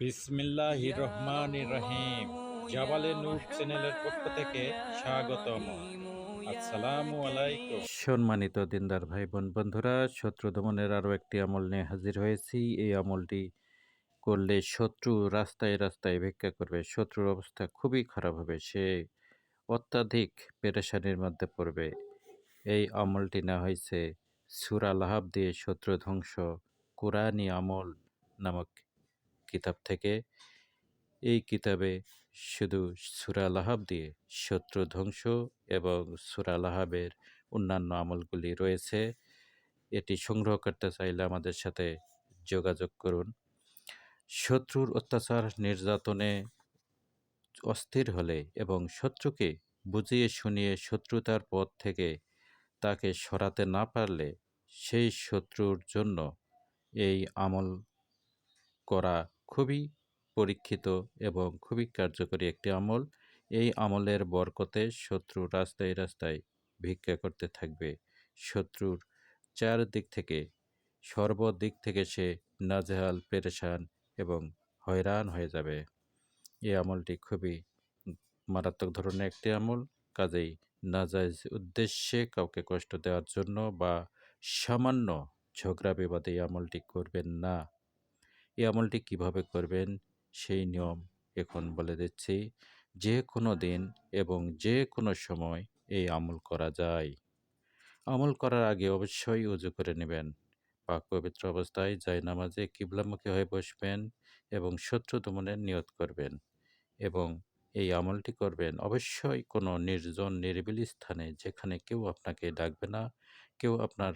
বিসমিল্লাহ রহমান রহিম। জাবালে নূর চ্যানেলের পক্ষ থেকে স্বাগতম। আসসালামু আলাইকুম। সম্মানিত দিনদার ভাই বোন বন্ধুরা শত্রু দমনের আরও একটি আমল নিয়ে হাজির হয়েছি। এই আমলটি করলে শত্রু রাস্তায় রাস্তায় ভিক্ষা করবে। শত্রুর অবস্থা খুবই খারাপ হবে সে অত্যাধিক পেরেশানির মধ্যে পড়বে। এই আমলটি না হয়েছে সুরা লাহাব দিয়ে শত্রু ধ্বংস কোরআনী আমল নামক কিতাব থেকে। এই কিতাবে শুধু সুরা লাহাব দিয়ে শত্রু ধ্বংস এবং সুরা লাহাবের অন্যান্য আমলগুলি রয়েছে। এটি সংগ্রহ করতে চাইলে আমাদের সাথে যোগাযোগ করুন। শত্রুর অত্যাচার নির্যাতনে অস্থির হলে এবং শত্রুকে বুঝিয়ে শুনিয়ে শত্রুতার পথ থেকে তাকে সরাতে না পারলে সেই শত্রুর জন্য এই আমল করা খুবই পরীক্ষিত এবং খুবই কার্যকরী একটি আমল। এই আমলের বরকতে শত্রু রাস্তায় রাস্তায় ভিক্ষা করতে থাকবে। শত্রুর চারদিক থেকে, সর্বদিক থেকে সে নাজেহাল, পেরেশান এবং হয়রান হয়ে যাবে। এই আমলটি খুবই মারাত্মক ধরনের একটি আমল। কাজেই নাজাইজ উদ্দেশ্যে কাউকে কষ্ট দেওয়ার জন্য বা সামান্য ঝগড়া বিবাদে এই আমলটি করবেন না। এই আমলটি কীভাবে করবেন? সেই নিয়ম এখন বলে দিচ্ছি। যে কোনো দিন এবং যে কোনো সময় এই আমল করা যায়। আমল করার আগে অবশ্যই উজু করে নেবেন। পাক পবিত্র অবস্থায় যায় নামাজে কিবলামুখী হয়ে বসবেন এবং শত্রু দমনের নিয়ত করবেন এবং এই আমলটি করবেন। অবশ্যই কোনো নির্জন নিরিবিলি স্থানে যেখানে কেউ আপনাকে ডাকবে না, কেউ আপনার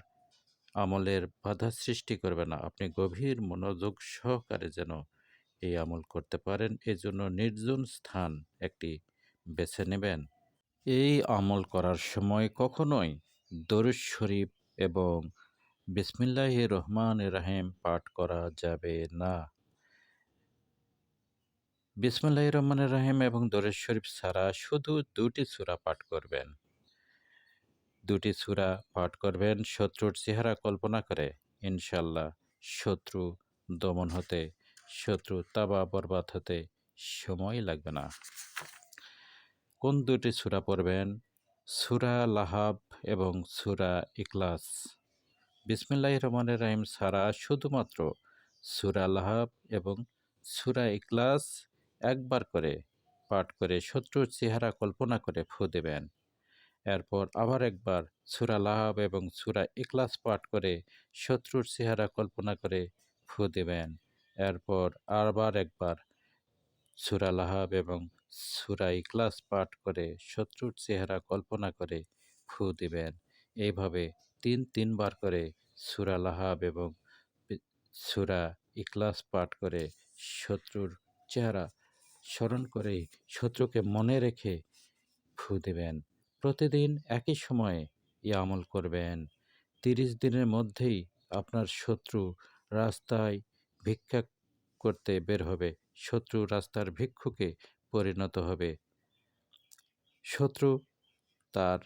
আমলের বাধা সৃষ্টি করবে না। আপনি গভীর মনোযোগ সহকারে যেন এই আমল করতে পারেন, এজন্য নির্জন স্থান একটি বেছে নেবেন। এই আমল করার সময় কখনোই দরুদ শরীফ এবং বিসমিল্লাহ রহমান রাহিম পাঠ করা যাবে না। বিসমুল্লাহ রহমান রাহিম এবং দরুদ শরীফ ছাড়া শুধু দুটি সূরা পাঠ করবেন। দুটি সূরা পাঠ করবেন। শত্রুর চেহারা কল্পনা করে ইনশাল্লাহ শত্রু দমন হতে, শত্রু তাবা বরবাদ হতে সময় লাগবে না। কোন দুটি সূরা পড়বেন? সুরা লাহাব এবং সুরা ইকলাস বিসমিল্লাহ রহমানের রাহিম সারা শুধুমাত্র সুরা লাহাব এবং সুরা ইকলাস একবার করে পাঠ করে শত্রুর চেহারা কল্পনা করে ফু দেবেন। এরপর আবার একবার সুরা লাহাব এবং সুরা ইখলাস পাঠ করে শত্রুর চেহারা কল্পনা করে ফু দেবেন। এরপর আবার একবার সুরা লাহাব এবং সুরা ইখলাস পাঠ করে শত্রুর চেহারা কল্পনা করে ফু দিবেন। এইভাবে তিন, তিনবার করে সুরা লাহাব এবং সুরা ইখলাস পাঠ করে শত্রুর চেহারা স্মরণ করে শত্রুকে মনে রেখে ফু দেবেন। প্রতিদিন একই সময়ে ই আমল করবেন। তিরিশ দিনের মধ্যেই আপনার শত্রু রাস্তায় ভিক্ষা করতে বের হবে। শত্রু রাস্তার ভিক্ষুকে পরিণত হবে। শত্রু তার